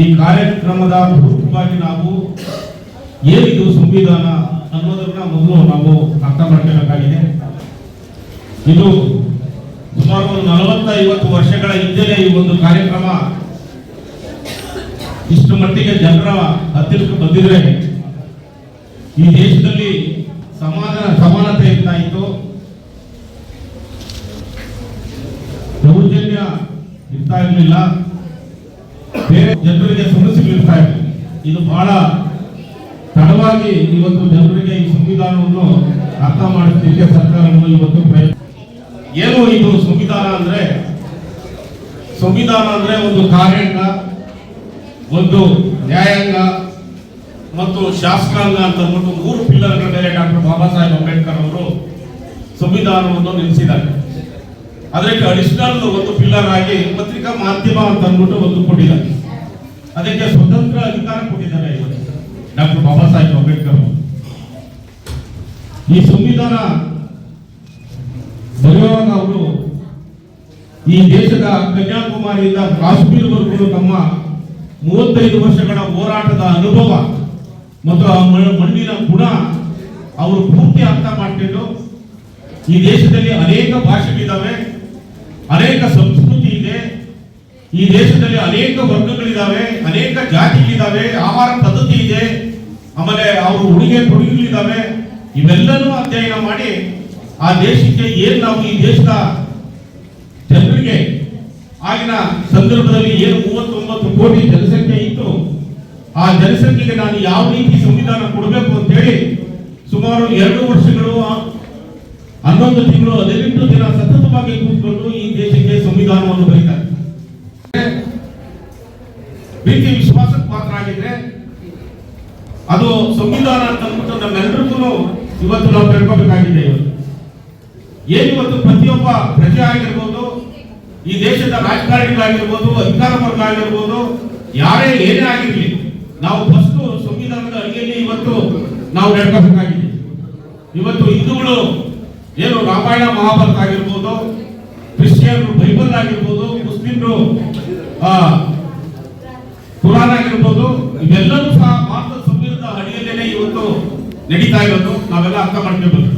ಈ ಕಾರ್ಯಕ್ರಮದ ಪೂರ್ವಕವಾಗಿ ನಾವು ಏನಿದು ಸಂವಿಧಾನ ಅನ್ನೋದನ್ನ ಮೊದಲು ನಾವು ಅರ್ಥ ಮಾಡ್ಕೋಬೇಕಾಗಿದೆ ಇದು ಸುಮಾರು ಒಂದು ನಲವತ್ತ ಐವತ್ತು ವರ್ಷಗಳ ಹಿಂದೆಯೇ ಈ ಒಂದು ಕಾರ್ಯಕ್ರಮ ಇಷ್ಟು ಮಟ್ಟಿಗೆ ಜನರ ಹತ್ತಿರಕ್ಕೆ ಬಂದಿದ್ರೆ ಈ ದೇಶದಲ್ಲಿ ಸಮಾನ ಸಮಾನತೆ ಇತ್ತು. ದೌರ್ಜನ್ಯ ಇರ್ತಾ ಇರಲಿಲ್ಲ. ಬೇರೆ ಜನರಿಗೆ ಇರ್ತಾ ಇರಲಿಲ್ಲ ಇದು ಬಹಳ ತಡವಾಗಿ ಇವತ್ತು ಜನರಿಗೆ ಈ ಸಂವಿಧಾನವನ್ನು ಅರ್ಥ ಮಾಡಿಸಲಿಕ್ಕೆ ಸರ್ಕಾರವನ್ನು ಇವತ್ತು ಪ್ರಯತ್ನ ಏನು ಇದು ಸಂವಿಧಾನ ಅಂದ್ರೆ? ಸಂವಿಧಾನ ಅಂದ್ರೆ ಒಂದು ಕಾರ್ಯಾಂಗ, ಒಂದು ನ್ಯಾಯಾಂಗ ಮತ್ತು ಶಾಸಕಾಂಗ ಅಂತ ಅಂದ್ಬಿಟ್ಟು ಮೂರು ಪಿಲ್ಲರ್ಗಳ ಮೇಲೆ ಡಾಕ್ಟರ್ ಬಾಬಾ ಸಾಹೇಬ್ ಅಂಬೇಡ್ಕರ್ ಅವರು ಸಂವಿಧಾನವನ್ನು ನಿಲ್ಲಿಸಿದ್ದಾರೆ ಅದಕ್ಕೆ ಅಡಿಷನಲ್ ಒಂದು ಪಿಲ್ಲರ್ ಆಗಿ ಪತ್ರಿಕಾ ಮಾಧ್ಯಮ ಅಂತ ಅಂದ್ಬಿಟ್ಟು ಒಂದು ಕೊಟ್ಟಿದ್ದಾರೆ. ಅದಕ್ಕೆ ಸ್ವತಂತ್ರ ಅಧಿಕಾರ ಕೊಟ್ಟಿದ್ದಾರೆ ಇವತ್ತು. ಡಾಕ್ಟರ್ ಬಾಬಾ ಸಾಹೇಬ್ ಅಂಬೇಡ್ಕರ್ ಈ ಸಂವಿಧಾನ ಬರೆಯುವಾಗ ಅವರು ಈ ದೇಶದ ಕನ್ಯಾಕುಮಾರಿಯಿಂದ ಕಾಶ್ಮೀರವರೆಗೂ ತಮ್ಮ ಮೂವತ್ತೈದು ವರ್ಷಗಳ ಹೋರಾಟದ ಅನುಭವ ಮತ್ತು ಆ ಮಣ್ಣಿನ ಗುಣ ಅವರು ಪೂರ್ತಿ ಅರ್ಥ ಮಾಡ್ಕೊಂಡು ಈ ದೇಶದಲ್ಲಿ ಅನೇಕ ಭಾಷೆಗಳಿದ್ದಾವೆ, ಅನೇಕ ಈ ದೇಶದಲ್ಲಿ ಅನೇಕ ವರ್ಗಗಳಿದ್ದಾವೆ, ಅನೇಕ ಜಾತಿಗಳಿದ್ದಾವೆ, ಆಹಾರ ಪದ್ಧತಿ ಇದೆ. ಆಮೇಲೆ ಅವರು ಉಡುಗೆ ತೊಡುಗೆಗಳಿದ್ದಾವೆ. ಇವೆಲ್ಲನೂ ಅಧ್ಯಯನ ಮಾಡಿ ಆ ದೇಶಕ್ಕೆ ಏನ್ ನಾವು ಈ ದೇಶದ ಜನರಿಗೆ ಆಗಿನ ಸಂದರ್ಭದಲ್ಲಿ ಏನು ಮೂವತ್ತೊಂಬತ್ತು ಕೋಟಿ ಜನಸಂಖ್ಯೆ ಇತ್ತು, ಆ ಜನಸಂಖ್ಯೆಗೆ ನಾನು ಯಾವ ರೀತಿ ಸಂವಿಧಾನ ಕೊಡಬೇಕು ಅಂತ ಹೇಳಿ ಸುಮಾರು ಎರಡು ವರ್ಷಗಳು, ಹನ್ನೊಂದು ತಿಂಗಳು, ಹದಿನೆಂಟು ದಿನ ಸತತವಾಗಿ ಕೂತ್ಕೊಂಡು ಈ ದೇಶಕ್ಕೆ ಸಂವಿಧಾನವನ್ನು ಬರೀತಾರೆ ಪ್ರೀತಿ ವಿಶ್ವಾಸಕ್ಕೆ ಪಾತ್ರ ಆಗಿದ್ರೆ ಅದು ಸಂವಿಧಾನ ಅಂತ ಅಂದ್ಬಿಟ್ಟು ನಮ್ಮೆಲ್ಲರಿಗೂ ಇವತ್ತು ನಾವು ತಿಳ್ಕೊಬೇಕಾಗಿದೆ. ಇವತ್ತು ಏನಿವತ್ತು ಪ್ರತಿಯೊಬ್ಬ ಪ್ರಜೆ ಆಗಿರ್ಬೋದು, ಈ ದೇಶದ ರಾಜಕಾರಣಿಗಳಾಗಿರ್ಬೋದು ಅಧಿಕಾರ ವರ್ಗ ಆಗಿರ್ಬೋದು ಯಾರೇ ಏನೇ ಆಗಿರ್ಲಿ, ನಾವು ಫಸ್ಟ್ ಸಂವಿಧಾನದ ಅಡಿಯಲ್ಲಿ ಇವತ್ತು ನಾವು ನಡ್ಕೋಬೇಕಾಗಿದೆ. ಇವತ್ತು ಹಿಂದೂಗಳು ಏನು ರಾಮಾಯಣ ಮಹಾಭಾರತ ಆಗಿರ್ಬೋದು ಕ್ರಿಶ್ಚಿಯನ್ ಬೈಬಲ್ ಆಗಿರ್ಬೋದು, ಮುಸ್ಲಿಮ್ರು ಕುರಾನ್ ಆಗಿರ್ಬೋದು ಇವೆಲ್ಲವೂ ಸಹ ಭಾರತ ಸಂವಿಧಾನದ ಅಡಿಯಲ್ಲೇ ಇವತ್ತು ನಡೀತಾ ಇರೋದು. ನಾವೆಲ್ಲ ಅರ್ಥ ಮಾಡ್ಕೋಬೇಕು